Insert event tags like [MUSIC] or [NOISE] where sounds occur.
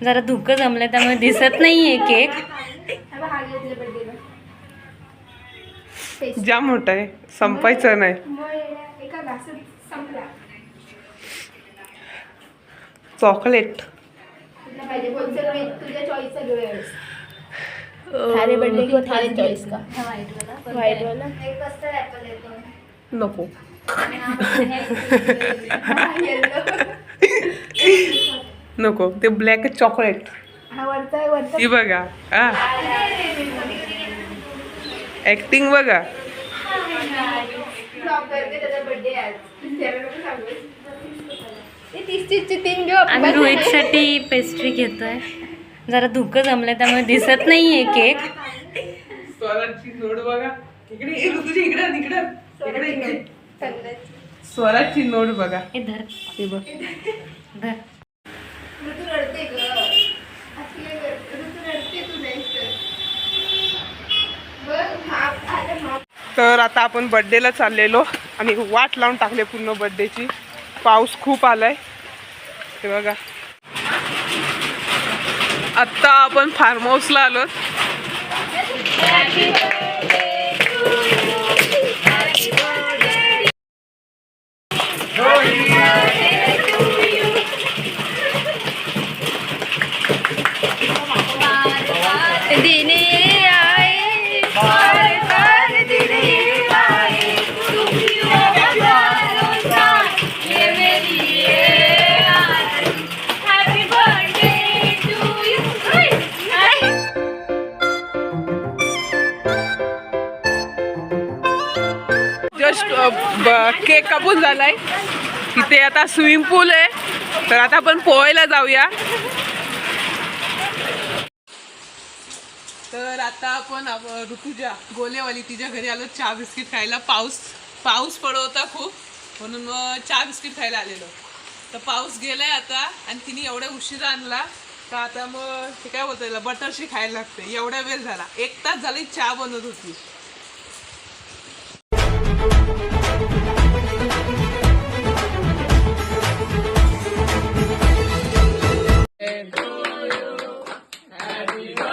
जरा धुकं जमलंय त्यामुळे दिसत नाहीये केक हा हा birthday ला. Taste. जाम मोठा आहे संपायचं नाही चॉकलेट कुठला पाहिजे कोणचं घे? तुझ्या चॉईसचा घेऊयास थारे बर्थडे किंवा थारे चॉईस का व्हाईट वाला एक कस्टर्ड ऍपल येतो नको [LAUGHS] नको ते ब्लॅक चॉकलेट हा वरचा वरचा. ही बघा हा. ऍक्टिंग बघा. ते. आम्ही रोहितसाठी पेस्ट्री घेतोय. जरा धुकं जमलंय त्यामुळे दिसत नाहीये केक. स्वराची नोट बघा. स्वराची नोट बघा. हे धर. हे बघ. धर ऋतू रडते ग अशी काय करते? ऋतू रडते तू नाही तर. बघ, माप आलं माप. तर आता आपण बड्डेला चाललेलो. आणि वाट लावून टाकले पूर्ण बड्डेची पाऊस खूप आलाय. हे बघा. आत्ता आपण फार्म हाऊसला आलो दिने जस्ट केक कापून झालाय. तिथे आता स्विमिंग पूल आहे. तर आता आपण पोहायला जाऊया. तर आता आपण ऋतुजा गोलेवाली तिच्या घरी आलो. चहा बिस्किट खायला. पाऊस पाऊस पडत होता खूप. म्हणून मग चहा बिस्किट खायला आलेलो. तर पाऊस गेलाय आता आणि तिने एवढ्या उशिरा आणला. तर आता मग ते काय बोलता बटरशी खायला लागते. एवढा वेळ झाला. एक तास झाली चहा बनवत होती. Happy birthday.